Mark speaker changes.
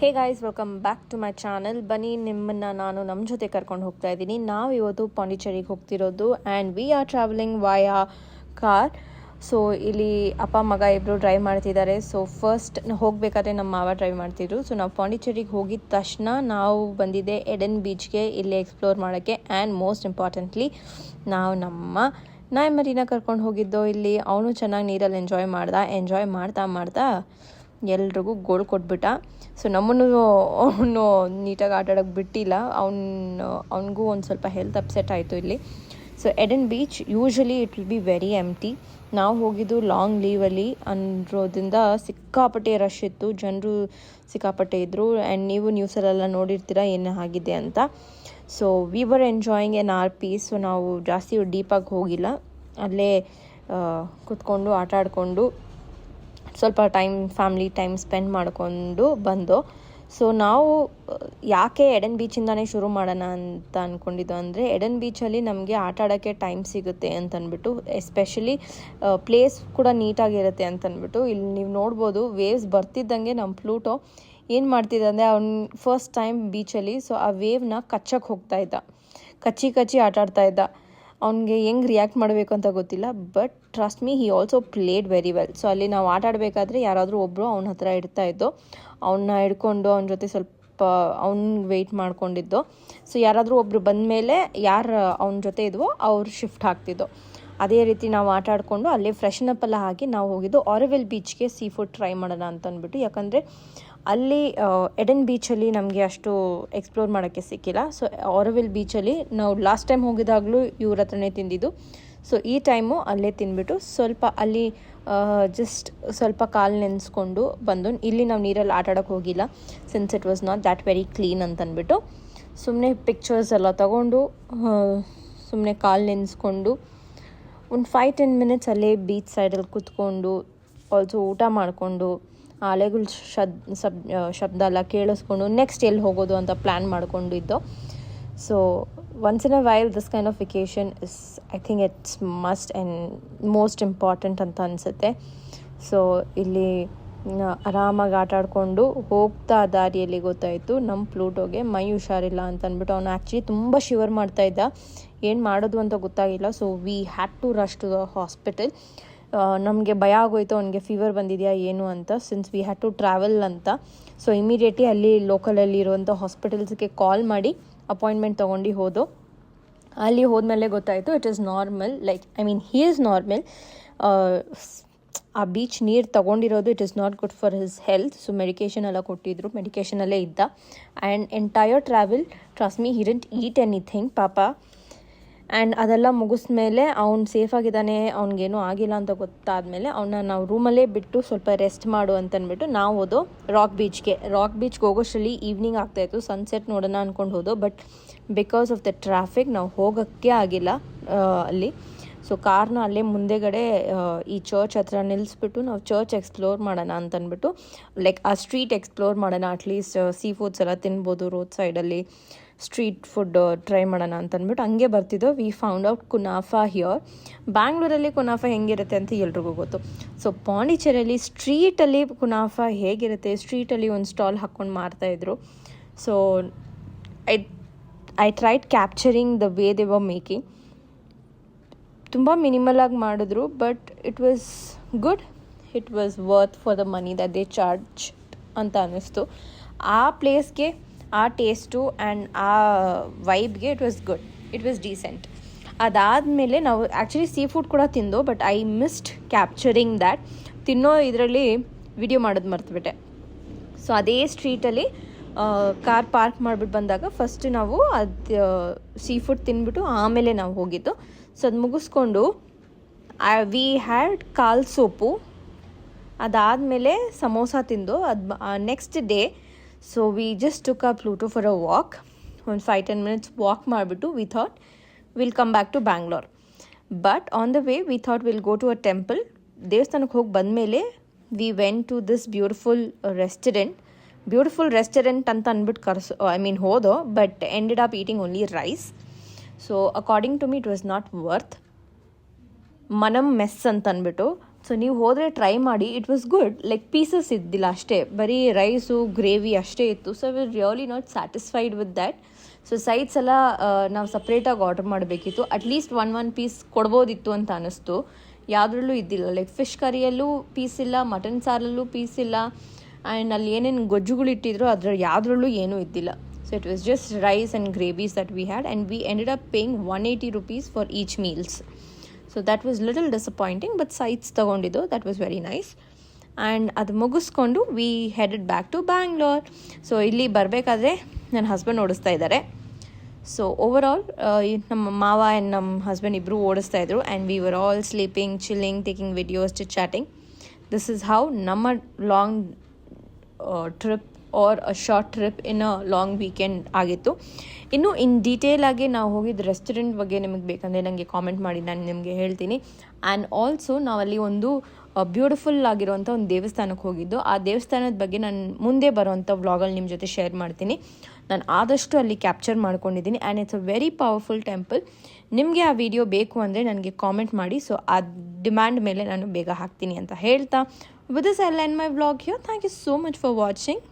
Speaker 1: Hey guys welcome back to my channel ಬನ್ನಿ, ನಿಮ್ಮನ್ನು ನಾನು ನಮ್ಮ ಜೊತೆ ಕರ್ಕೊಂಡು ಹೋಗ್ತಾ ಇದ್ದೀನಿ. ನಾವು ಇವತ್ತು ಪಾಂಡಿಚೇರಿಗೆ ಹೋಗ್ತಿರೋದು and we are travelling via car so ಇಲ್ಲಿ ಅಪ್ಪ, ಮಗ ಇಬ್ಬರು ಡ್ರೈವ್ ಮಾಡ್ತಿದ್ದಾರೆ. ಸೊ ಫಸ್ಟ್ ಹೋಗಬೇಕಾದ್ರೆ ನಮ್ಮ ಮಾವ ಡ್ರೈವ್ ಮಾಡ್ತಿದ್ರು. ಸೊ ನಾವು ಪಾಂಡಿಚೇರಿಗೆ ಹೋಗಿದ ತಕ್ಷಣ ನಾವು ಬಂದಿದ್ದೆ ಎಡೆನ್ ಬೀಚ್ಗೆ ಇಲ್ಲಿ ಎಕ್ಸ್ಪ್ಲೋರ್ ಮಾಡೋಕ್ಕೆ. ಆ್ಯಂಡ್ ಮೋಸ್ಟ್ ಇಂಪಾರ್ಟೆಂಟ್ಲಿ ನಾವು ನಮ್ಮ ನಾಯಿ ಮರಿನ ಕರ್ಕೊಂಡು ಹೋಗಿದ್ದೋ ಇಲ್ಲಿ. ಅವನು ಚೆನ್ನಾಗಿ ನೀರಲ್ಲಿ ಎಂಜಾಯ್ ಮಾಡ್ದ ಎಂಜಾಯ್ ಮಾಡ್ತಾ ಮಾಡ್ತಾ ಎಲ್ರಿಗೂ ಗೋಲ್ ಕೊಟ್ಬಿಟ್ಟ. ಸೊ ನಮ್ಮನ್ನು, ಅವನು ನೀಟಾಗಿ ಆಟ ಆಡೋಕ್ಕೆ ಬಿಟ್ಟಿಲ್ಲ. ಅವ್ನು, ಅವನಿಗೂ ಒಂದು ಸ್ವಲ್ಪ ಹೆಲ್ತ್ ಅಪ್ಸೆಟ್ ಆಯಿತು ಇಲ್ಲಿ. So Eden beach usually it will be very empty ನಾವು ಹೋಗಿದ್ದು ಲಾಂಗ್ ಲೀವಲ್ಲಿ ಅನ್ನೋದ್ರಿಂದ ಸಿಕ್ಕಾಪಟ್ಟೆ ರಶ್ ಇತ್ತು. ಜನರು ಸಿಕ್ಕಾಪಟ್ಟೆ ಇದ್ದರು ಆ್ಯಂಡ್ ನೀವು ನ್ಯೂಸಲ್ಲೆಲ್ಲ ನೋಡಿರ್ತೀರ, ಏನು ಆಗಿದೆ ಅಂತ. So we were enjoying in our peace so ನಾವು ಜಾಸ್ತಿ ಡೀಪಾಗಿ ಹೋಗಿಲ್ಲ. ಅಲ್ಲೇ ಕುತ್ಕೊಂಡು ಆಟ ಆಡಿಕೊಂಡು ಸ್ವಲ್ಪ ಟೈಮ್ ಫ್ಯಾಮ್ಲಿ ಟೈಮ್ ಸ್ಪೆಂಡ್ ಮಾಡಿಕೊಂಡು ಬಂದು, ಸೊ ನಾವು, ಯಾಕೆ ಎಡನ್ ಬೀಚಿಂದಾನೇ ಶುರು ಮಾಡೋಣ ಅಂತ ಅಂದ್ಕೊಂಡಿದ್ದು ಅಂದರೆ ಎಡನ್ ಬೀಚಲ್ಲಿ ನಮಗೆ ಆಟ ಆಡೋಕ್ಕೆ ಟೈಮ್ ಸಿಗುತ್ತೆ ಅಂತ ಎಸ್ಪೆಷಲಿ ಪ್ಲೇಸ್ ಕೂಡ ನೀಟಾಗಿರುತ್ತೆ ಅಂತ ಅಂದ್ಬಿಟ್ಟು ಇಲ್ಲಿ ನೀವು ನೋಡ್ಬೋದು ವೇವ್ಸ್ ಬರ್ತಿದ್ದಂಗೆ ನಮ್ಮ ಪ್ಲೂಟೋ ಏನು ಮಾಡ್ತಿದ್ದ ಅಂದರೆ, ಅವ್ನು ಫಸ್ಟ್ ಟೈಮ್ ಬೀಚಲ್ಲಿ ಸೊ ಆ ವೇವ್ನ ಕಚ್ಚಕ್ಕೆ ಹೋಗ್ತಾ ಇದ್ದ. ಕಚ್ಚಿ ಕಚ್ಚಿ ಆಟ ಆಡ್ತಾ ಇದ್ದ. ಅವ್ನಿಗೆ ಹೆಂಗೆ ರಿಯಾಕ್ಟ್ ಮಾಡಬೇಕು ಅಂತ ಗೊತ್ತಿಲ್ಲ but trust me he also played very well so ಅಲ್ಲಿ ನಾವು ಆಟ ಆಡಬೇಕಾದ್ರೆ ಯಾರಾದರೂ ಒಬ್ಬರು ಅವನ ಹತ್ರ ಇಡ್ತಾ ಇದ್ದು ಅವನ್ನ ಹಿಡ್ಕೊಂಡು ಅವನ ಜೊತೆ ಸ್ವಲ್ಪ ಅವ್ನ ವೆಯ್ಟ್ ಮಾಡ್ಕೊಂಡಿದ್ದು. ಸೊ ಯಾರಾದರೂ ಒಬ್ಬರು ಬಂದ ಮೇಲೆ ಯಾರು ಅವನ ಜೊತೆ ಇದ್ವೋ ಅವ್ರು ಶಿಫ್ಟ್ ಆಗ್ತಿದ್ದು ಅದೇ ರೀತಿ ನಾವು ಆಟ ಆಡಿಕೊಂಡು ಅಲ್ಲೇ ಫ್ರೆಶ್ನಪ್ ಎಲ್ಲ ಹಾಕಿ ನಾವು ಹೋಗಿದ್ದು ಆರವೆಲ್ ಬೀಚ್ಗೆ ಸೀ ಫುಡ್ ಟ್ರೈ ಮಾಡೋಣ ಅಂತ ಅಂದ್ಬಿಟ್ಟು ಯಾಕಂದರೆ ಅಲ್ಲಿ ಎಡನ್ ಬೀಚಲ್ಲಿ ನಮಗೆ ಅಷ್ಟು ಎಕ್ಸ್ಪ್ಲೋರ್ ಮಾಡೋಕ್ಕೆ ಸಿಕ್ಕಿಲ್ಲ. ಸೊ ಆರವಿಲ್ ಬೀಚಲ್ಲಿ ನಾವು ಲಾಸ್ಟ್ ಟೈಮ್ ಹೋಗಿದಾಗಲೂ ಇವ್ರ ಹತ್ರನೇ ತಿಂದಿದ್ದು. ಸೊ ಈ ಟೈಮು ಅಲ್ಲೇ ತಿಂದ್ಬಿಟ್ಟು ಸ್ವಲ್ಪ ಅಲ್ಲಿ ಜಸ್ಟ್ ಸ್ವಲ್ಪ ಕಾಲು ನೆನೆಸ್ಕೊಂಡು ಬಂದು ಇಲ್ಲಿ ನಾವು ನೀರಲ್ಲಿ ಆಟ ಆಡೋಕ್ಕೆ ಹೋಗಿಲ್ಲ since it was not that very clean ಅಂತ ಅಂದ್ಬಿಟ್ಟು ಸುಮ್ಮನೆ ಪಿಕ್ಚರ್ಸ್ ಎಲ್ಲ ತಗೊಂಡು ಸುಮ್ಮನೆ ಕಾಲು ನೆನೆಸ್ಕೊಂಡು ಒಂದು ಫೈವ್ ಟೆನ್ ಮಿನಿಟ್ಸ್ ಅಲ್ಲೇ ಬೀಚ್ ಸೈಡಲ್ಲಿ ಕೂತ್ಕೊಂಡು ಆಲ್ಸೋ ಊಟ ಮಾಡಿಕೊಂಡು ಅಲೆಗಳ ಶಬ್ ಸಬ್ ಶಬ್ದ ಎಲ್ಲ ಕೇಳಿಸ್ಕೊಂಡು ನೆಕ್ಸ್ಟ್ ಎಲ್ಲಿ ಹೋಗೋದು ಅಂತ ಪ್ಲ್ಯಾನ್ ಮಾಡಿಕೊಂಡಿದ್ದು. So once in a while this kind of vacation is I think it's must and most important ಅಂತ ಅನಿಸುತ್ತೆ. ಸೊ ಇಲ್ಲಿ ಆರಾಮಾಗಿ ಆಟ ಆಡಿಕೊಂಡು ಹೋಗ್ತಾ ದಾರಿಯಲ್ಲಿ ಗೊತ್ತಾಯಿತು? ನಮ್ಮ ಪ್ಲೂಟೋಗೆ ಮೈ ಹುಷಾರಿಲ್ಲ ಅಂತ ಅಂದ್ಬಿಟ್ಟು ಅವನು ಆ್ಯಕ್ಚುಲಿ ತುಂಬ ಶಿವರ್ ಮಾಡ್ತಾ ಇದ್ದ. ಏನು ಮಾಡೋದು ಅಂತ ಗೊತ್ತಾಗಿಲ್ಲ. So we had to rush to the hospital ನಮಗೆ ಭಯ ಆಗೋಯ್ತು, ಅವನಿಗೆ ಫೀವರ್ ಬಂದಿದೆಯಾ ಏನು ಅಂತ. Since we had to travel ಅಂತ. ಸೊ ಇಮಿಡಿಯೇಟ್ಲಿ ಅಲ್ಲಿ ಲೋಕಲಲ್ಲಿ ಇರುವಂಥ ಹಾಸ್ಪಿಟಲ್ಸ್ಗೆ ಕಾಲ್ ಮಾಡಿ ಅಪಾಯಿಂಟ್ಮೆಂಟ್ ತೊಗೊಂಡು ಹೋದು. ಅಲ್ಲಿ ಹೋದ್ಮೇಲೆ ಗೊತ್ತಾಯಿತು it is normal like I mean he is normal ಆ ಬೀಚ್ ನೀರು ತೊಗೊಂಡಿರೋದು it is not good for his health so medication ಎಲ್ಲ ಕೊಟ್ಟಿದ್ರು ಮೆಡಿಕೇಷನಲ್ಲೇ ಇದ್ದ. And entire travel trust me he hadn't eat anything ಪಾಪ. ಆ್ಯಂಡ್ ಅದೆಲ್ಲ ಮುಗಿಸ್ಮೇಲೆ ಅವ್ನು ಸೇಫಾಗಿದ್ದಾನೆ ಅವ್ನಿಗೇನು ಆಗಿಲ್ಲ ಅಂತ ಗೊತ್ತಾದಮೇಲೆ ಅವನ್ನ ನಾವು ರೂಮಲ್ಲೇ ಬಿಟ್ಟು ಸ್ವಲ್ಪ ರೆಸ್ಟ್ ಮಾಡು ಅಂತನ್ಬಿಟ್ಟು ನಾವು ಹೋದೋ ರಾಕ್ ಬೀಚ್ಗೆ ರಾಕ್ ಬೀಚ್ಗೆ ಹೋಗೋಷ್ಟರಲ್ಲಿ ಈವ್ನಿಂಗ್ ಆಗ್ತಾಯಿತ್ತು ಸನ್ಸೆಟ್ ನೋಡೋಣ ಅಂದ್ಕೊಂಡು ಹೋದೋ but because of the traffic ನಾವು ಹೋಗೋಕ್ಕೆ ಆಗಿಲ್ಲ ಅಲ್ಲಿ. ಸೊ ಕಾರ್ನ ಅಲ್ಲೇ ಮುಂದೆಗಡೆ ಈ ಚರ್ಚ್ ಹತ್ರ ನಿಲ್ಲಿಸ್ಬಿಟ್ಟು ನಾವು ಚರ್ಚ್ ಎಕ್ಸ್ಪ್ಲೋರ್ ಮಾಡೋಣ ಅಂತಂದ್ಬಿಟ್ಟು ಲೈಕ್ ಆ ಸ್ಟ್ರೀಟ್ ಎಕ್ಸ್ಪ್ಲೋರ್ ಮಾಡೋಣ ಅಟ್ಲೀಸ್ಟ್ ಸೀ ಫುಡ್ಸ್ ಎಲ್ಲ ತಿನ್ಬೋದು ರೋಡ್ ಸೈಡಲ್ಲಿ ಸ್ಟ್ರೀಟ್ ಫುಡ್ ಟ್ರೈ ಮಾಡೋಣ ಅಂತಂದ್ಬಿಟ್ಟು ಹಂಗೆ ಬರ್ತಿದ್ದೋ. ವಿ ಫೌಂಡ್ ಔಟ್ ಕುನಾಫಾ ಹಿಯರ್ ಬ್ಯಾಂಗ್ಳೂರಲ್ಲಿ ಕುನಾಫಾ ಹೆಂಗಿರುತ್ತೆ ಅಂತ ಎಲ್ರಿಗೂ ಗೊತ್ತು. ಸೊ ಪಾಂಡಿಚೇರಿಯಲ್ಲಿ ಸ್ಟ್ರೀಟಲ್ಲಿ ಕುನಾಫಾ ಹೇಗಿರುತ್ತೆ? ಸ್ಟ್ರೀಟಲ್ಲಿ ಒಂದು ಸ್ಟಾಲ್ ಹಾಕ್ಕೊಂಡು ಮಾರ್ತಾಯಿದ್ರು so I I tried capturing the way they were making ತುಂಬ ಮಿನಿಮಲಾಗಿ ಮಾಡಿದ್ರು but it was good it was worth for the money the they charge ಅಂತ ಅನ್ನಿಸ್ತು. ಆ ಪ್ಲೇಸ್ಗೆ ಆ ಟೇಸ್ಟು ಆ್ಯಂಡ್ ಆ ವೈಬ್ಗೆ it was good it was decent ಅದಾದಮೇಲೆ ನಾವು ಆ್ಯಕ್ಚುಲಿ ಸೀ ಫುಡ್ ಕೂಡ ತಿಂದು but I missed capturing that ತಿನ್ನೋ ಇದರಲ್ಲಿ ವಿಡಿಯೋ ಮಾಡೋದು ಮರ್ತುಬಿಟ್ಟೆ. ಸೊ ಅದೇ ಸ್ಟ್ರೀಟಲ್ಲಿ ಕಾರ್ ಪಾರ್ಕ್ ಮಾಡಿಬಿಟ್ಟು ಬಂದಾಗ ಫಸ್ಟ್ ನಾವು ಅದು ಸೀ ಫುಡ್ ತಿನ್ಬಿಟ್ಟು ಆಮೇಲೆ ನಾವು ಹೋಗಿದ್ದು. ಸೊ ಅದು ಮುಗಿಸ್ಕೊಂಡು I we had call soup. ಅದಾದಮೇಲೆ ಸಮೋಸ ತಿಂದು, ಅದು next day so we just took a Pluto for a walk ಒಂದು ಫೈವ್ ಟೆನ್ ಮಿನಿಟ್ಸ್ ವಾಕ್ ಮಾಡಿಬಿಟ್ಟು we thought will come back to Bangalore but on the way we thought will go to a temple ದೇವಸ್ಥಾನಕ್ಕೆ ಹೋಗಿ ಬಂದಮೇಲೆ we went to this beautiful restaurant beautiful restaurant ಅಂತ ಅಂದ್ಬಿಟ್ಟು ಕರ್ಸು I mean ಹೋದೋ but ended up eating only rice so according to me it was not worth Manam mess ಅಂತ ಅಂದ್ಬಿಟ್ಟು so ನೀವು ಹೋದರೆ ಟ್ರೈ ಮಾಡಿ. It was good like pieces ಇದ್ದಿಲ್ಲ ಅಷ್ಟೇ. ಬರೀ ರೈಸು ಗ್ರೇವಿ ಅಷ್ಟೇ ಇತ್ತು. So we really not satisfied with that so sides ಎಲ್ಲ ನಾವು ಸಪ್ರೇಟಾಗಿ ಆರ್ಡರ್ ಮಾಡಬೇಕಿತ್ತು. At least one one piece ಕೊಡ್ಬೋದಿತ್ತು ಅಂತ ಅನ್ನಿಸ್ತು ಯಾವುದ್ರಲ್ಲೂ ಇದ್ದಿಲ್ಲ. ಲೈಕ್ ಫಿಶ್ ಕರಿಯಲ್ಲೂ ಪೀಸ್ ಇಲ್ಲ ಮಟನ್ ಸಾರಲ್ಲೂ ಪೀಸ್ ಇಲ್ಲ. ಆ್ಯಂಡ್ ಅಲ್ಲಿ ಏನೇನು ಗೊಜ್ಜುಗಳು ಇಟ್ಟಿದ್ರು ಅದ್ರ ಯಾವುದ್ರಲ್ಲೂ ಏನೂ ಇದ್ದಿಲ್ಲ. So it was just rice and gravies that we had and we ended up paying one eighty rupees for each meals so that was little disappointing but sides ತೊಗೊಂಡಿದ್ದು that was very nice and ಅದು ಮುಗಿಸ್ಕೊಂಡು we headed back to Bangalore so ಇಲ್ಲಿ ಬರಬೇಕಾದ್ರೆ ನನ್ನ husband ಓಡಿಸ್ತಾ ಇದ್ದಾರೆ so over all ನಮ್ಮ ಮಾವ ಆ್ಯಂಡ್ ನಮ್ಮ ಹಸ್ಬೆಂಡ್ ಇಬ್ಬರು ಓಡಿಸ್ತಾ ಇದ್ರು and we were all sleeping chilling taking videos to chatting this is how ನಮ್ಮ long trip or a short trip in a long weekend ಆಗಿತ್ತು. ಇನ್ನು ಇನ್ ಡೀಟೇಲ್ ಆಗಿ ನಾವು ಹೋಗಿದ್ದ ರೆಸ್ಟೋರೆಂಟ್ ಬಗ್ಗೆ ನಿಮಗೆ ಬೇಕಂದರೆ ನನಗೆ ಕಾಮೆಂಟ್ ಮಾಡಿ, ನಾನು ನಿಮಗೆ ಹೇಳ್ತೀನಿ. ಆ್ಯಂಡ್ ಆಲ್ಸೋ ನಾವಲ್ಲಿ ಒಂದು ಬ್ಯೂಟಿಫುಲ್ ಆಗಿರುವಂಥ ಒಂದು ದೇವಸ್ಥಾನಕ್ಕೆ ಹೋಗಿದ್ದು. ಆ ದೇವಸ್ಥಾನದ ಬಗ್ಗೆ ನಾನು ಮುಂದೆ ಬರುವಂಥ ವ್ಲಾಗಲ್ಲಿ ನಿಮ್ಮ ಜೊತೆ ಶೇರ್ ಮಾಡ್ತೀನಿ. ನಾನು ಆದಷ್ಟು ಅಲ್ಲಿ ಕ್ಯಾಪ್ಚರ್ ಮಾಡ್ಕೊಂಡಿದ್ದೀನಿ and it's a very powerful temple ನಿಮಗೆ ಆ ವಿಡಿಯೋ ಬೇಕು ಅಂದರೆ ನನಗೆ ಕಾಮೆಂಟ್ ಮಾಡಿ ಸೊ ಆ ಡಿಮ್ಯಾಂಡ್ ಮೇಲೆ ನಾನು ಬೇಗ ಹಾಕ್ತೀನಿ ಅಂತ ಹೇಳ್ತಾ. With this I line my vlog here thank you so much for watching